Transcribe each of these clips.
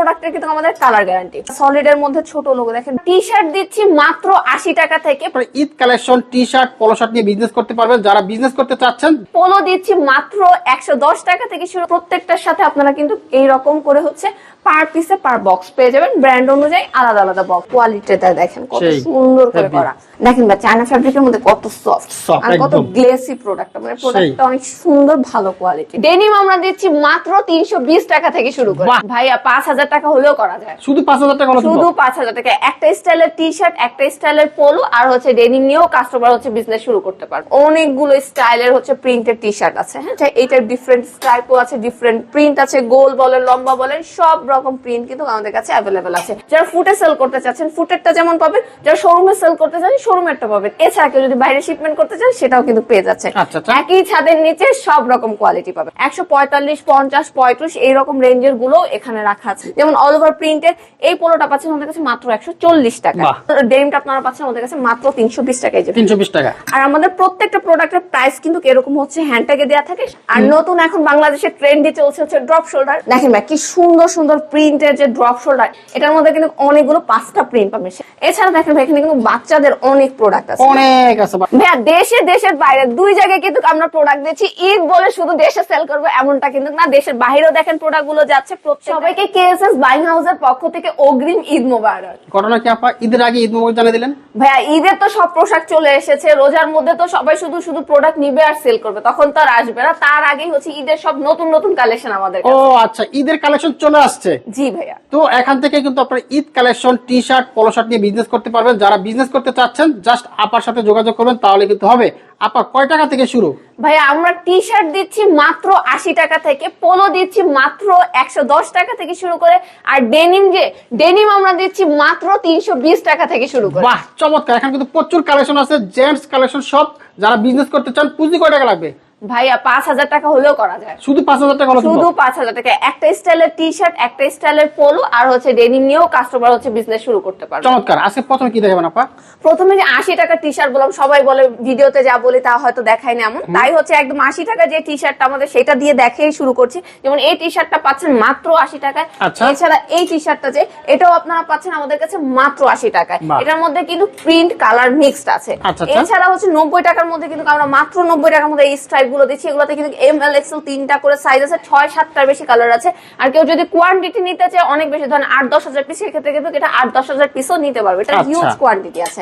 প্রোডাক্টের কিন্তু আমাদের কালার গ্যারান্টি সলিড এর মধ্যে ছোট লোগো দেখেন। টি শার্ট দিচ্ছি মাত্র আশি টাকা থেকে। Eid collection T shirt polo shirt নিয়ে বিজনেস করতে পারবেন। যারা বিজনেস করতে চাচ্ছেন পলো দিচ্ছি মাত্র একশো দশ টাকা থেকে শুরু। প্রত্যেকটার সাথে আপনারা কিন্তু এইরকম করে হচ্ছে পার পিসে পার বক্স পেয়ে যাবেন। ব্র্যান্ড অনুযায়ী আলাদা আলাদা বক্স কোয়ালিটিটা দেখেন কত সুন্দর করে করা। দেখেন বা চায়না ফ্যাব্রিকের মধ্যে কত সফট আর কত গ্লেসি প্রোডাক্ট মানে প্রোডাক্টটা অনেক সুন্দর ভালো কোয়ালিটি ডেনিম আমরা দিচ্ছি মাত্র তিনশো বিশ টাকা থেকে শুরু করে। ভাইয়া পাঁচ হাজার টাকা হলেও করা যায়। শুধু পাঁচ হাজার টাকা হলো শুধু পাঁচ হাজার টাকা। একটা স্টাইলের টি শার্ট একটা স্টাইলের পোলো আর হচ্ছে ডেনিম নিয়েও কাস্টমার হচ্ছে বিজনেস শুরু করতে পারবে। অনেকগুলো স্টাইলের হচ্ছে প্রিন্টের টি শার্ট আছে হ্যাঁ? এটা- এইটার ডিফারেন্ট স্টাইপও আছে ডিফারেন্ট প্রিন্ট আছে গোল বলেন লম্বা বলেন সব রকম প্রিন্ট কিন্তু আমাদের কাছে অ্যাভেলেবেল আছে। যারা ফুটে সেল করতে চাচ্ছেন ফুটেরটা যেমন পাবেন যারা শোরুমে সেল করতে চান শোরুমেরটা পাবেন। এছাড়া কেউ যদি বাইরে শিপমেন্ট করতে চান সেটাও কিন্তু পেয়ে যাচ্ছে আচ্ছা, আচ্ছা। একই ছাদের নিচে সব রকম কোয়ালিটি পাবেন। একশো পঁয়তাল্লিশ পঞ্চাশ পঁয়ত্রিশ এইরকম রেঞ্জেরগুলো এখানে রাখা আছে। যেমন অল ওভার প্রিন্টের এই পোলোটা পাচ্ছেন আমাদের কাছে মাত্র একশো চল্লিশ টাকা। বাহ। ডেনিমটা আপনারা পাচ্ছেন আমাদের কাছে মাত্র তিনশো বিশ যাবে তিনশো বিশ টাকা। আর আমাদের প্রত্যেকটা প্রোডাক্টের প্রাইস কিন্তু এরকম হচ্ছে হ্যান্ডট্যাগে দেওয়া থাকে। আর নতুন এখন বাংলাদেশে ট্রেন্ডে চলছে হচ্ছে ড্রপ শোল্ডার দেখেন ভাই কি সুন্দর সুন্দর প্রিন্টের যে ড্রপ শোল্ডার এটার মধ্যে কিন্তু অনেকগুলো পাঁচটা প্রিন্ট পাবেন। এছাড়া দেখেন ভাই এখানে কিন্তু বাচ্চাদের অনেক প্রোডাক্ট আছে। অনেক আছে ভাইয়া দেশে দেশের বাইরে দুই জায়গায় কিন্তু আমরা প্রোডাক্ট দিচ্ছি। ঈদ বলে শুধু দেশে সেল করব এমনটা কিন্তু না দেশের বাইরেও দেখেন প্রোডাক্টগুলো যাচ্ছে প্রত্যেক- সবাইকে কেএসএস বাইং হাউসের পক্ষ থেকে অগ্রিম ঈদ মোবারক। ঘটনা কি আপা? ঈদের আগে ঈদ মোবাইল জানিয়ে দিলেন? ভাইয়া ঈদের তো সব পোশাক চলে এসেছে রোজার মধ্যে তো সবাই শুধু শুধু প্রোডাক্ট নিবে আর সেল করবে তখন তো আর আসবে না। তার আগেই হচ্ছে ঈদের সব নতুন নতুন কালেকশন আমাদের ও আচ্ছা ঈদের কালেকশন চলে আসছে। জি ভাইয়া। তো এখান থেকে কিন্তু আপনারা Eid collection T shirt polo shirt নিয়ে বিজনেস করতে পারবেন। যারা বিজনেস করতে চাচ্ছেন জাস্ট আপার সাথে যোগাযোগ করবেন তাহলে কিন্তু হবে। আপা কয় টাকা থেকে শুরু? ভাইয়া আমরা টি শার্ট দিচ্ছি মাত্র আশি টাকা থেকে পোলো দিচ্ছি মাত্র একশো দশ টাকা থেকে শুরু করে আর ডেনিম যে ডেনিম আমরা দিচ্ছি মাত্র তিনশো বিশ টাকা থেকে শুরু করে। বাহ চমৎকার। এখানে কিন্তু প্রচুর কালেকশন আছে জেন্টস কালেকশন সব। যারা বিজনেস করতে চান পুঁজি কয় টাকা লাগবে? ভাইয়া পাঁচ হাজার টাকা হলেও করা যায়। শুধু পাঁচ হাজার টাকা শুধু পাঁচ হাজার টাকা। একটা স্টাইলের টি শার্ট একটা স্টাইলের পোলো আর হচ্ছে ডেনিম নিয়েও কাস্টমার হচ্ছে বিজনেস শুরু করতে পারবে। চমৎকার। আজকে প্রথমে কি দেখাবেন আপা? প্রথমে যে আশি টাকা টি শার্ট বললাম সবাই বলে ভিডিওতে যা বলি তা হয়তো দেখায় না এমন। তাই হচ্ছে একদম আশি টাকা যে টি শার্টটা আমাদের সেটা দিয়ে দেখেই শুরু করছি। যেমন এই টি শার্টটা পাচ্ছেন মাত্র আশি টাকায়। আচ্ছা। এছাড়া এই টি শার্টটা যে এটাও আপনারা পাচ্ছেন আমাদের কাছে মাত্র আশি টাকায়। এটার মধ্যে কিন্তু প্রিন্ট কালার মিক্সড আছে। আচ্ছা, আচ্ছা। এছাড়া হচ্ছে নব্বই টাকার মধ্যে কিন্তু আমরা মাত্র নব্বই টাকার মধ্যে এই স্ট্রাইপ গুলো দিচ্ছি এগুলোতে কিন্তু এম এল এক্সেল তিনটা করে সাইজ আছে ছয় সাতটার বেশি কালার আছে। আর কেউ যদি কোয়ান্টিটি নিতে চায় অনেক বেশি ধরেন আট দশ হাজার পিস সেক্ষেত্রে কিন্তু এটা আট দশ হাজার পিসও নিতে পারবে। এটা আচ্ছা। হিউজ কোয়ান্টিটি আছে।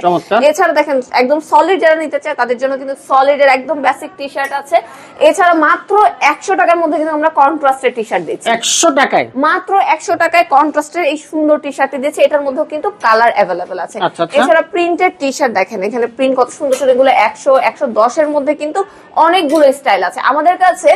এছাড়া দেখেন একদম সলিড যারা নিতে চায় তাদের জন্য কিন্তু সলিড এর একদম বেসিক টি শার্ট আছে। এছাড়া মাত্র একশো টাকার মধ্যে কিন্তু আমরা কন্ট্রাস্টের টি শার্ট দিচ্ছি। একশো টাকায়? মাত্র একশো টাকায় কন্ট্রাস্টের এই সুন্দর টি শার্টটি দিয়েছে এটার মধ্যেও কিন্তু কালার অ্যাভেলেবেল আছে। আচ্ছা, আচ্ছা। এছাড়া প্রিন্টেড টি শার্ট দেখেন এখানে প্রিন্ট কত সুন্দর সুন্দর এগুলো একশো একশো দশের মধ্যে কিন্তু অনেকগুলো স্টাইল আছে। আমাদের কাছে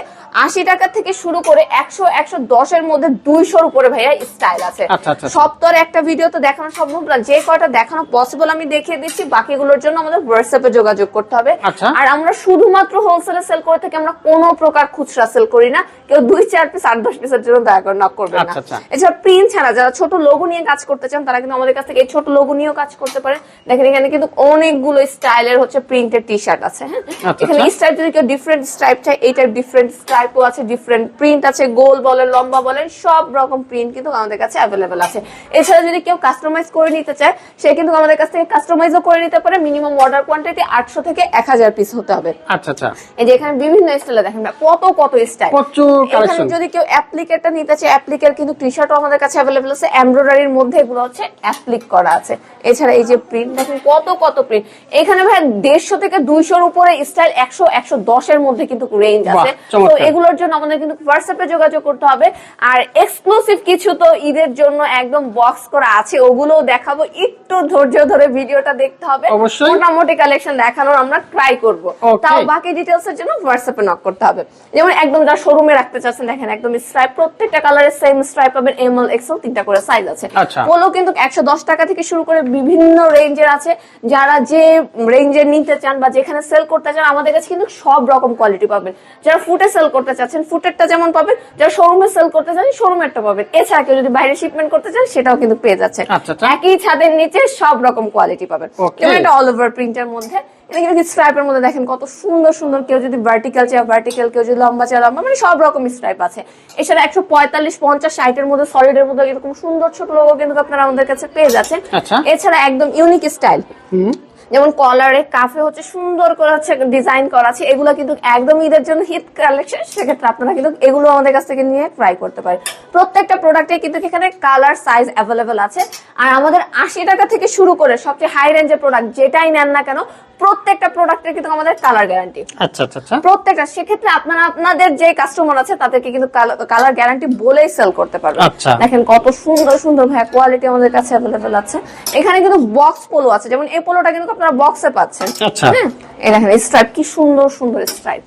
আশি টাকা থেকে শুরু করে একশো একশো দশের মধ্যে দুইশোর উপরে ভাইয়া স্টাইল আছে। আচ্ছা, আচ্ছা, আচ্ছা। সব তো আর একটা ভিডিও তো দেখানো সম্ভব না। যে কয়টা দেখানো পসিবল আমি দেখিয়ে দিচ্ছি। বাকিগুলোর জন্য আমাদের হোয়াটসঅ্যাপে যোগাযোগ করতে হবে। আর আমরা শুধুমাত্র হোলসেলে সেল করে থাকি আমরা কোনো প্রকার খুচরা সেল করি না। কেউ দুই চার পিস আট দশ পিসের জন্য দয়া করে নক করবে না। এছাড়া প্রিন্ট ছাড়া যারা ছোট লোগো নিয়ে কাজ করতে চান তারা কিন্তু আমাদের কাছ থেকে এই ছোট লোগো নিয়েও কাজ করতে পারে। দেখেন এখানে কিন্তু অনেকগুলো স্টাইলের হচ্ছে প্রিন্টের টি শার্ট আছে হ্যাঁ? এখানে স্টাইল যদি কেউ ডিফারেন্ট স্টাইপ চাই এইটার ডিফারেন্ট স্টাইপও আছে ডিফারেন্ট প্রিন্ট আছে গোল বলেন লম্বা বলেন সব রকম প্রিন্ট কিন্তু আমাদের কাছে অ্যাভেলেবেল আছে। এছাড়া যদি কেউ কাস্টমাইজ করে নিতে চায় সে কিন্তু আমাদের কাছ থেকে কাস্টমাইজও করে নিতে পারে। মিনিমাম অর্ডার কোয়ান্টিটি আটশো থেকে এক হাজার পিস হতে হবে। আচ্ছা আচ্ছা। এই যে এখানে বিভিন্ন স্টাইলে দেখেন কত কত স্টাইল এখানে যদি কেউ অ্যাপ্লিকেটটা নিতে চায় অ্যাপ্লিকের কিন্তু টি শার্টও আমাদের কাছে অ্যাভেলেবল আছে। এমব্রয়ডারির মধ্যে এগুলো হচ্ছে অ্যাপ্লিক করা আছে। এছাড়া এই যে প্রিন্ট দেখুন কত কত প্রিন্ট এখানে ভাই দেড়শো থেকে দুইশোর উপরে স্টাইল একশো একশো দশের মধ্যে কিন্তু রেঞ্জ আছে। তো এগুলোর জন্য আমাদের কিন্তু হোয়াটসঅ্যাপে যোগাযোগ করতে হবে। আর এক্সক্লুসিভ কিছু তো ঈদের জন্য একদম বক্স করা আছে ওগুলোও দেখাবো। একটু ধৈর্য ধরে ভিডিওটা দেখতে হবে। মোটামুটি কালেকশন দেখানোর আমরা ট্রাই করব। তাও বাকি ডিটেলস এর জন্য হোয়াটসঅ্যাপে নক করতে হবে। যেমন একদম যারা শোরুমে রাখতে চাচ্ছেন দেখেন একদম স্ট্রাইপ প্রত্যেকটা কালারের সেম স্ট্রাইপ পাবেন এম এল এক্সেল তিনটা করে সাইজ আছে। আচ্ছা। পোলো কিন্তু একশো দশ টাকা থেকে শুরু করে বিভিন্ন রেঞ্জের আছে। যারা যে রেঞ্জের নিতে চান বা যেখানে সেল করতে চান আমাদের কাছে কিন্তু সব রকম কোয়ালিটি পাবেন। যারা ফুটে সেল করতে চাচ্ছেন ফুটেরটা যেমন পাবেন যারা শোরুমে সেল করতে চাচ্ছেন শোরুমেরটা পাবেন। এছাড়া কেউ যদি বাইরে শিপমেন্ট করতে চান সেটাও কিন্তু পেয়ে যাচ্ছেন। আচ্ছা, আচ্ছা। একই ছাদের নিচে সব রকম কোয়ালিটি পাবেন. যেমন এটা অল ওভার প্রিন্টের মধ্যে। কিন্তু স্ট্রাইপের মধ্যে দেখেন কত সুন্দর সুন্দর কেউ যদি ভার্টিক্যাল চায় ভার্টিক্যাল কেউ যদি লম্বা চায় লম্বা মানে সব রকম স্ট্রাইপ আছে। এছাড়া একশো পঁয়তাল্লিশ পঞ্চাশ ষাটের মধ্যে সলিডের মধ্যে এরকম সুন্দর ছোট লোগো কিন্তু আপনারা আমাদের কাছে পেয়ে যাচ্ছেন। আচ্ছা। এছাড়া একদম ইউনিক স্টাইল হুম। যেমন কলারে কাফে হচ্ছে সুন্দর করে হচ্ছে ডিজাইন করা আছে এগুলো কিন্তু একদম ঈদের জন্য হিট কালেকশন সেক্ষেত্রে আপনারা কিন্তু এগুলো আমাদের কাছ থেকে নিয়ে ট্রাই করতে পারেন। প্রত্যেকটা প্রোডাক্টে কিন্তু এখানে কালার সাইজ অ্যাভেলেবেল আছে। আর আমাদের আশি টাকা থেকে শুরু করে সবচেয়ে হাই রেঞ্জের প্রোডাক্ট যেটাই নেন না কেন প্রত্যেকটা প্রোডাক্টের কিন্তু আমাদের কালার গ্যারান্টি আচ্ছা আচ্ছা আচ্ছা। প্রত্যেকটা সেক্ষেত্রে আপনারা আপনাদের যে কাস্টমার আছে তাদেরকে কিন্তু কালার গ্যারান্টি বলেই সেল করতে পারবেন। আচ্ছা। দেখেন কত সুন্দর সুন্দর ভাই কোয়ালিটি আমাদের কাছে অ্যাভেলেবেল আছে। এখানে কিন্তু বক্স পোলো আছে যেমন এই পোলোটা কিন্তু আপনারা বক্সে পাচ্ছেন। আচ্ছা। হ্যাঁ এই দেখেন স্ট্রাইপ কি সুন্দর সুন্দর স্ট্রাইপ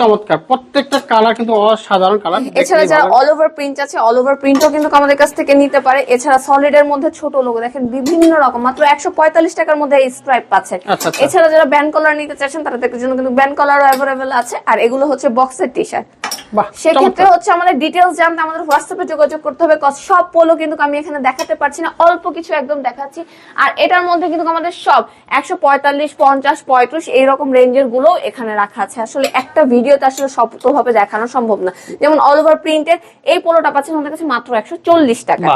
চমৎকার। প্রত্যেকটা কালার কিন্তু অসাধারণ কালার এছাড়া যারা অল ওভার প্রিন্ট আছে অল ওভার প্রিন্টও কিন্তু আমাদের কাছ থেকে নিতে পারে। এছাড়া সলিড এর মধ্যে ছোট লোগো দেখেন বিভিন্ন রকম। মাত্র একশো পঁয়তাল্লিশ টাকার মধ্যে এই স্ট্রাইপ পাচ্ছেন আচ্ছা, আচ্ছা। এছাড়া যারা ব্যান্ড কলার নিতে চাচ্ছেন তাদের জন্য কিন্তু ব্যান্ড কলারও অ্যাভেলেবেল আছে। আর এগুলো হচ্ছে বক্সের টি শার্ট সেক্ষেত্রে হচ্ছে আমাদের ডিটেলস জানতে আমাদের হোয়াটসঅ্যাপে যোগাযোগ করতে হবে। সব পোলো কিন্তু আমি এখানে দেখাতে পারছি না। অল্প কিছু একদম দেখাচ্ছি। আর এটার মধ্যে কিন্তু আমাদের সব একশো পঁয়তাল্লিশ পঞ্চাশ পঁয়ত্রিশ এইরকম রেঞ্জেরগুলো এখানে রাখা আছে। আসলে একটা ভিডিওতে আসলে সবভাবে দেখানো সম্ভব না। যেমন অল ওভার প্রিন্টের এই পোলোটা পাচ্ছেন আমাদের কাছে মাত্র একশো চল্লিশ টাকা।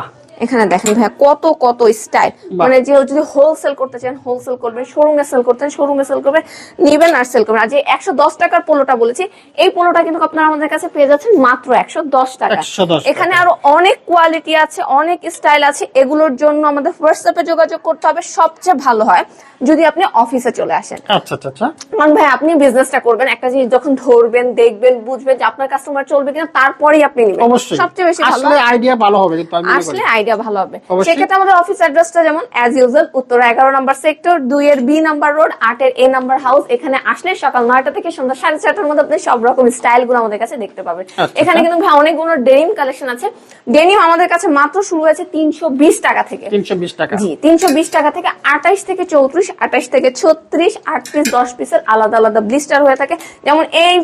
এখানে দেখেন ভাইয়া কত কত স্টাইল মানে যে যদি হোলসেল করতে চান হোলসেল করবেন শোরুমে সেল করতেন শোরুমে সেল করবেন নিবেন আর সেল করবেন। আর যে একশো দশ টাকার পোলোটা বলেছি এই পোলোটা কিন্তু আপনারা আমাদের কাছে পেয়ে যাচ্ছেন মাত্র একশো দশ টাকা। 110 এখানে আরও অনেক কোয়ালিটি আছে অনেক স্টাইল আছে। এগুলোর জন্য আমাদের হোয়াটসঅ্যাপে যোগাযোগ করতে হবে সবচেয়ে ভালো হয় যদি আপনি অফিসে চলে আসেন। আচ্ছা আচ্ছা আচ্ছা। কারণ ভাই আপনি বিজনেসটা করবেন একটা জিনিস যখন ধরবেন দেখবেন বুঝবেন যে আপনার কাস্টমার চলবে কিনা তারপরেই আপনি নেবেন। অবশ্যই। সবচেয়ে বেশি ভালো আসলে আইডিয়া ভালো হবে কিন্তু আমি আসলে আইডিয়া ভালো হবে। সেক্ষেত্রে আমাদের অফিস অ্যাড্রেসটা যেমন অ্যাজ ইউজুয়াল উত্তর এগারো নম্বর সেক্টর দুই এর বি নাম্বার রোড আটের এ নাম্বার হাউস এখানে আসলে সকাল নয়টা থেকে সন্ধ্যা সাড়ে চারটার মধ্যে আপনি সব রকম স্টাইলগুলো আমাদের কাছে দেখতে পাবেন। আচ্ছা। এখানে কিন্তু ভাই অনেকগুলো ডেনিম কালেকশন আছে। ডেনিম আমাদের কাছে মাত্র শুরু হয়েছে তিনশো বিশ টাকা থেকে। তিনশো বিশ টাকা। জি তিনশো বিশ টাকা থেকে আঠাইশ থেকে চৌত্রিশ আঠাইশ থেকে ছত্রিশ আট পিস দশ পিসের আলাদা আলাদা ব্লিস্টার হয়ে থাকে। যেমন এই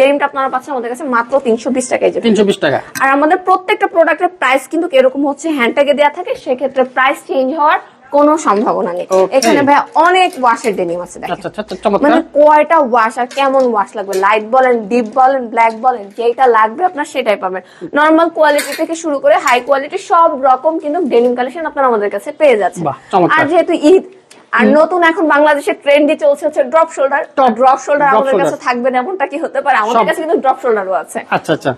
ডেনিমটা আপনারা পাচ্ছেন আমাদের কাছে মাত্র তিনশো বিশ টাকায় তিনশো বিশ টাকা। আর আমাদের প্রত্যেকটা প্রোডাক্টের প্রাইস কিন্তু এরকম হচ্ছে হ্যান্ডট্যাগে দেওয়া থাকে সেক্ষেত্রে প্রাইস চেঞ্জ হওয়ার কোনো সম্ভাবনা নেই। এখানে ভাই অনেক ওয়াশের ডেনিম আছে আচ্ছা আচ্ছা আচ্ছা, চমৎকার। মানে কয়টা ওয়াশ আর কেমন ওয়াশ লাগবে? লাইট বলেন ডিপ বলেন ব্ল্যাক বলেন যেটা লাগবে আপনার সেটাই পাবেন। নর্মাল কোয়ালিটি থেকে শুরু করে হাই কোয়ালিটি সব রকম কিন্তু ডেনিম কালেকশন আপনারা আমাদের কাছে পেয়ে যাচ্ছে আর যেহেতু ঈদ আর নতুন এখন বাংলাদেশের ট্রেন্ডি চলছে হচ্ছে ড্রপ শোল্ডার ড্রপ শোল্ডার আমাদের কাছে থাকবে না এমনটা কি হতে পারে? আমাদের কাছে কিন্তু ড্রপ শোল্ডারও আছে। আচ্ছা আচ্ছা।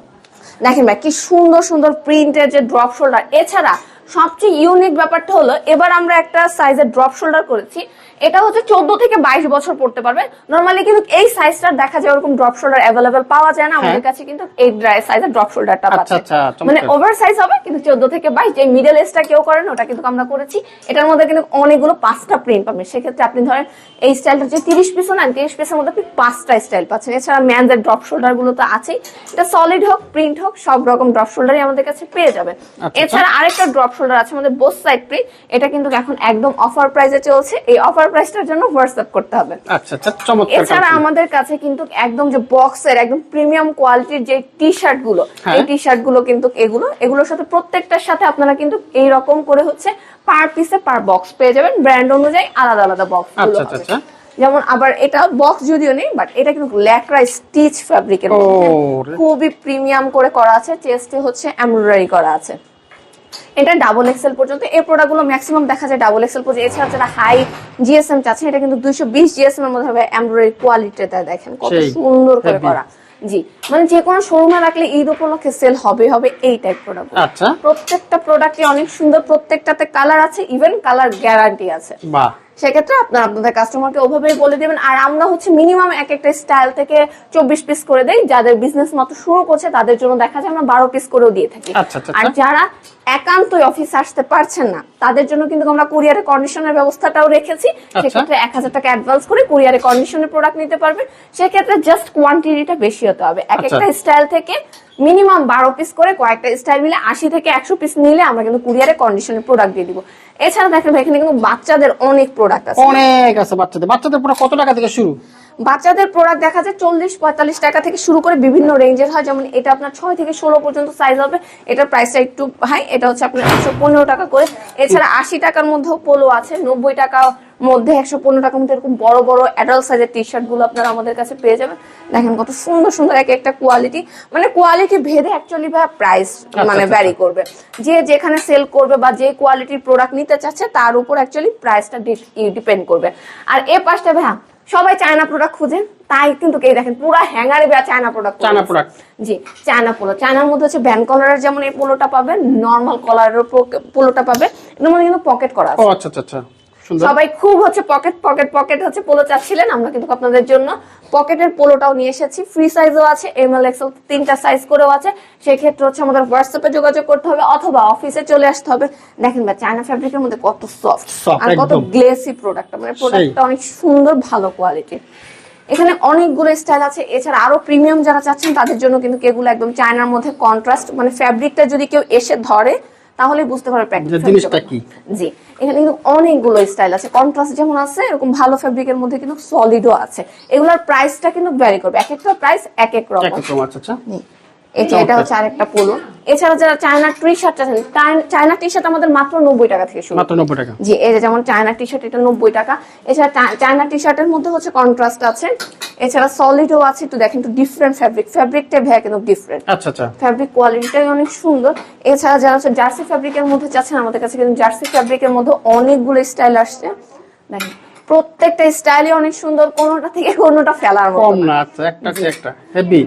দেখেন ভাই কি সুন্দর সুন্দর প্রিন্টের যে ড্রপ শোল্ডার এছাড়া সবচেয়ে ইউনিক ব্যাপারটা হলো এবার আমরা একটা সাইজের ড্রপ শোল্ডার করেছি। এটা হচ্ছে চোদ্দ থেকে বাইশ বছর পড়তে পারবে। নর্মালি কিন্তু এই সাইজটা দেখা যায় ওরকম ড্রপ শোল্ডার অ্যাভেলেবেল পাওয়া যায় না। আমাদের হ্যাঁ। কাছে কিন্তু এই সাইজের ড্রপ শোল্ডারটা আচ্ছা, পাচ্ছে। আচ্ছা, মানে ওভার সাইজ হবে কিন্তু চোদ্দ থেকে বাইশ যে মিডল এজটা কেউ করেন ওটা কিন্তু আমরা করেছি। এটার মধ্যে কিন্তু অনেকগুলো পাঁচটা প্রিন্ট পাবেন সেক্ষেত্রে আপনি ধরেন এই স্টাইলটা হচ্ছে তিরিশ পিসও নেন তিরিশ পিসের মধ্যে আপনি পাঁচটা স্টাইল পাচ্ছেন। এছাড়া ম্যানদের ড্রপ শোল্ডারগুলো তো আছেই। এটা সলিড হোক প্রিন্ট হোক সব রকম ড্রপ শোল্ডারই আমাদের কাছে পেয়ে যাবেন। আচ্ছা। এছাড়া আরেকটা ড্রপ শোল্ডার আছে আমাদের বোস সাইড প্রিন্ট এটা কিন্তু এখন একদম অফার প্রাইসে চলছে। এই অফার প্রাইসটার জন্য হোয়াটসঅ্যাপ করতে হবে। আচ্ছা আচ্ছা চমৎকার এছাড়া আমাদের কাছে কিন্তু একদম যে বক্সের একদম প্রিমিয়াম কোয়ালিটির যে টি শার্টগুলো হ্যাঁ। এই টি শার্টগুলো কিন্তু এগুলো এগুলোর সাথে প্রত্যেকটার সাথে আপনারা কিন্তু এই রকম করে হচ্ছে পার পিসে পার বক্স পেয়ে যাবেন। ব্র্যান্ড অনুযায়ী আলাদা আলাদা বক্সগুলো আচ্ছা, আচ্ছা, হবে। যেমন আবার এটা বক্স যদিও নেই বাট এটা কিন্তু ল্যাকরা স্টিচ ফ্যাব্রিকের খুবই প্রিমিয়াম করে করা আছে। চেস্টে হচ্ছে এমব্রয়ডারি করা আছে। এটা ডাবল এক্সেল পর্যন্ত। এই প্রোডাক্টগুলো ম্যাক্সিমাম দেখা যায় ডাবল এক্সেল পর্যন্ত। এছাড়া যারা হাই জিএসএম চাচ্ছেন এটা কিন্তু দুইশো বিশ জিএসএম এর মধ্যে হবে এমব্রয়ডারি কোয়ালিটিটা দেখেন কত সুন্দর করে করা। জি মানে যে কোনো শোরুমে রাখলে ঈদ উপলক্ষে সেল হবে হবে এই টাইপ প্রোডাক্ট আচ্ছা। প্রত্যেকটা প্রোডাক্টে অনেক সুন্দর প্রত্যেকটাতে কালার আছে ইভেন কালার গ্যারান্টি আছে। বাহ। সেক্ষেত্রে আপনারা আপনাদের কাস্টমারকে ওভাবেই বলে দেবেন। আর আমরা হচ্ছে মিনিমাম এক একটা স্টাইল থেকে চব্বিশ পিস করে দেই। যাদের বিজনেস মাত্র শুরু করছে তাদের জন্য দেখা যায় আমরা বারো পিস করেও দিয়ে থাকি। আচ্ছা, আচ্ছা, আর আচ্ছা। যারা একান্তই অফিস আসতে পারছেন না। তাদের জন্য কিন্তু আমরা কুরিয়ারে কন্ডিশনের ব্যবস্থাটাও রেখেছি। আচ্ছা। সেক্ষেত্রে এক হাজার টাকা অ্যাডভান্স করে কুরিয়ারে কন্ডিশনের প্রোডাক্ট নিতে পারবেন সেক্ষেত্রে জাস্ট কোয়ান্টিটিটা বেশি হতে হবে। এক আচ্ছা। একটা স্টাইল থেকে মিনিমাম বারো পিস করে কয়েকটা স্টাইল মিলে আশি থেকে একশো পিস নিলে আমরা কিন্তু কুরিয়ারে কন্ডিশনের প্রোডাক্ট দিয়ে দিব। এছাড়া দেখেন এখানে কিন্তু বাচ্চাদের অনেক প্রোডাক্ট আছে। অনেক আছে বাচ্চাদের। বাচ্চাদের পুরো কত টাকা থেকে শুরু? বাচ্চাদের প্রোডাক্ট দেখা যায় চল্লিশ পঁয়তাল্লিশ টাকা থেকে শুরু করে বিভিন্ন রেঞ্জের হয়। যেমন এটা আপনার ছয় থেকে ষোলো পর্যন্ত সাইজ হবে। এটার প্রাইসটা একটু হাই এটা হচ্ছে আপনার একশো পনেরো টাকা করে। এছাড়া আশি টাকার মধ্যেও পোলো আছে। নব্বই টাকা মধ্যে একশো পনেরো টাকার মধ্যে এরকম বড় বড় অ্যাডাল্ট সাইজের টি শার্টগুলো আপনারা আমাদের কাছে পেয়ে যাবেন। দেখেন কত সুন্দর সুন্দর এক একটা কোয়ালিটি মানে কোয়ালিটি ভেদে অ্যাকচুয়ালি ভাই প্রাইস মানে আচ্ছা। ভ্যারি করবে। যে যেখানে সেল করবে বা যে কোয়ালিটির প্রোডাক্ট নিতে চাচ্ছে তার উপর অ্যাকচুয়ালি প্রাইসটা ডিপেন্ড করবে। আর এ পাশটা ভাইয়া সবাই চায়না প্রোডাক্ট খুঁজেন তাই কিন্তু কে দেখেন পুরো হ্যাঙ্গারে বেয়া চায়না প্রোডাক্ট চায়না প্রোডাক্ট জি চায়না পোলো। চায়নার মধ্যে হচ্ছে ভ্যান কলারের যেমন এই পোলোটা পাবেন নর্মাল কলারের পোলোটা পাবেন এর মধ্যে কিন্তু পকেট করা আছে। আচ্ছা আচ্ছা আচ্ছা। সবাই খুব হচ্ছে পকেট পকেট পকেট হচ্ছে পোলো চাচ্ছিলেন আমরা কিন্তু আপনাদের জন্য পকেটের পোলোটাও নিয়ে এসেছি। ফ্রি সাইজও আছে এম এল এক্সেল তিনটা সাইজ করেও আছে। সেক্ষেত্রে হচ্ছে আমাদের হোয়াটসঅ্যাপে যোগাযোগ করতে হবে অথবা অফিসে চলে আসতে হবে। দেখেন বা চায়না ফ্যাব্রিকের মধ্যে কত সফট আর কত গ্লেসি প্রোডাক্ট মানে প্রোডাক্টটা অনেক সুন্দর ভালো কোয়ালিটি এখানে অনেকগুলো স্টাইল আছে এছাড়া আরও প্রিমিয়াম যারা চাচ্ছেন তাদের জন্য কিন্তু এগুলো একদম চায়নার মধ্যে কন্ট্রাস্ট মানে ফ্যাব্রিকটা যদি কেউ এসে ধরে তাহলে বুঝতে পারবে প্র্যাকটিস জিনিসটা কি? জি এখানে কিন্তু অনেকগুলো স্টাইল আছে। কন্ট্রাস্ট যেমন আছে এরকম ভালো ফেব্রিকের মধ্যে কিন্তু সলিডও আছে। এগুলোর প্রাইসটা কিন্তু ভ্যারি করবে। এক একটা প্রাইস এক এক রকম। আচ্ছা আচ্ছা। এই যে এটা হচ্ছে আরেকটা পোলো। এছাড়া যারা চায়না টি শার্ট চাচ্ছেন চায়না টি শার্ট আমাদের মাত্র নব্বই টাকা থেকে শুরু। মাত্র নব্বই টাকা। জি এই যেমন চায়না টি শার্ট এটা নব্বই টাকা। এছাড়া চায়না টি শার্টের মধ্যে হচ্ছে কন্ট্রাস্ট আছে। এছাড়া সলিডও আছে একটু দেখেন একটু ডিফারেন্ট ফ্যাব্রিক ফ্যাব্রিকটা ভ্যা কিন্তু ডিফারেন্ট আচ্ছা আচ্ছা। ফ্যাব্রিক কোয়ালিটিটাই অনেক সুন্দর। এছাড়া যারা হচ্ছে জার্সি ফ্যাব্রিকের মধ্যে চাচ্ছেন আমাদের কাছে কিন্তু জার্সি ফ্যাব্রিকের মধ্যে অনেকগুলো স্টাইল আসছে। দেখেন প্রত্যেকটা স্টাইলই অনেক সুন্দর কোনোটা থেকে কোনোটা ফেলার মতো। না। আচ্ছা একটা একটা। হেভি,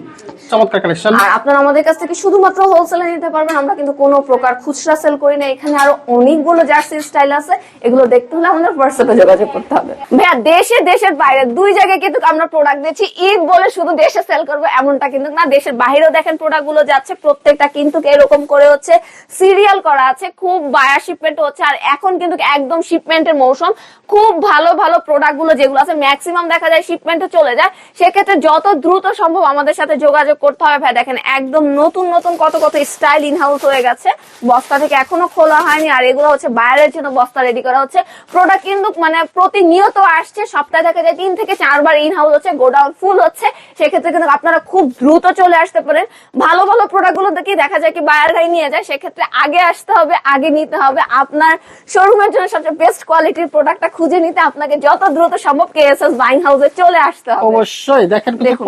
চমৎকার কালেকশন আর আপনারা আমাদের কাছ থেকে শুধুমাত্র হোলসেলে নিতে পারবেন, আমরা কিন্তু কোনো প্রকার খুচরা সেল করি না। এখানে আরও অনেকগুলো জার্সি স্টাইল আছে, এগুলো দেখতে হলে আমাদের হোয়াটসঅ্যাপে যোগাযোগ করতে হবে। ভাইয়া, দেশে, দেশের বাইরে, দুই জায়গায় কিন্তু আমরা প্রোডাক্ট দিচ্ছি। ঈদ বলে শুধু দেশে সেল করব, এমনটা কিন্তু না। দেশের বাইরেও দেখেন প্রোডাক্টগুলো যাচ্ছে, প্রত্যেকটা কিন্তু এরকম করে হচ্ছে সিরিয়াল করা আছে, খুব বায়া শিপমেন্ট হচ্ছে। আর এখন কিন্তু একদম শিপমেন্টের মৌসুম। খুব ভালো ভালো প্রোডাক্টগুলো যেগুলো আছে ম্যাক্সিমাম দেখা যায় শিপমেন্টে চলে যায়। সেক্ষেত্রে যত দ্রুত সম্ভব আমাদের সাথে যোগাযোগ করতে হবে। ভাই দেখেন একদম নতুন নতুন কত কত স্টাইল ইন হাউস হয়ে গেছে। বস্তা থেকে এখনও খোলা হয়নি আর এগুলো হচ্ছে বাইরের জন্য বস্তা রেডি করা হচ্ছে। প্রোডাক্ট কিন্তু মানে প্রতিনিয়ত আসছে। সপ্তাহে দেখা যায় তিন থেকে চারবার ইন হাউস হচ্ছে গোডাউন ফুল হচ্ছে। সেক্ষেত্রে কিন্তু আপনারা খুব দ্রুত চলে আসতে পারেন। ভালো ভালো প্রোডাক্টগুলো দেখি দেখা যায় কি বাইরেরাই নিয়ে যায় সেক্ষেত্রে আগে আসতে হবে আগে নিতে হবে। আপনার শোরুমের জন্য সবচেয়ে বেস্ট কোয়ালিটির প্রোডাক্টটা খুঁজে নিতে আপনাকে যত দ্রুত সম্ভব কেএসএস বাইং হাউসে চলে আসতে হবে। অবশ্যই। দেখেন দেখুন।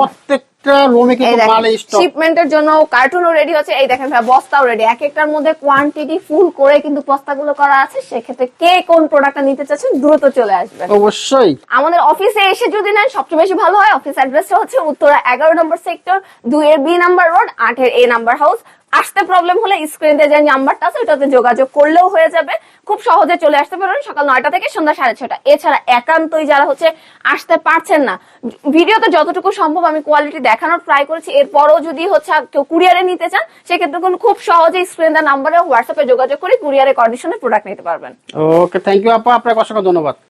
প্রত্যেকটা লোমে কিন্তু মাল স্টক শিপমেন্টের জন্য কার্টুনও রেডি হচ্ছে এই দেখেন ভাই বস্তাও রেডি এক একটার মধ্যে কোয়ান্টিটি ফুল করে কিন্তু বস্তাগুলো করা আছে। সেক্ষেত্রে কে কোন প্রোডাক্টটা নিতে চাচ্ছেন দ্রুত চলে আসবেন অবশ্যই। আমাদের অফিসে এসে যদি নেন সবচেয়ে বেশি ভালো হয় অফিস অ্যাড্রেসটা হচ্ছে উত্তরা এগারো নম্বর সেক্টর দুই এর বি নাম্বার রোড আটের এ নাম্বার হাউস আসতে প্রবলেম হলে স্ক্রিনে যে নাম্বারটা আছে, ওটাতে যোগাযোগ করলেও হয়ে যাবে। খুব সহজে চলে আসতে পারবেন সকাল নয়টা থেকে সন্ধ্যা সাড়ে ছটা এছাড়া একান্তই যারা হচ্ছে আসতে পারছেন না, ভিডিওতে যতটুকু সম্ভব আমি কোয়ালিটি দেখানোর ট্রাই করেছি। এরপরও যদি হচ্ছে কেউ কুরিয়ারে নিতে চান, সেক্ষেত্রে কিন্তু খুব সহজে স্ক্রিন নাম্বারে হোয়াটসঅ্যাপে যোগাযোগ করে কুরিয়ারে কন্ডিশনে প্রোডাক্ট নিতে পারবেন। ওকে থ্যাংক ইউ আপা, আপনাকে অসংখ্য ধন্যবাদ।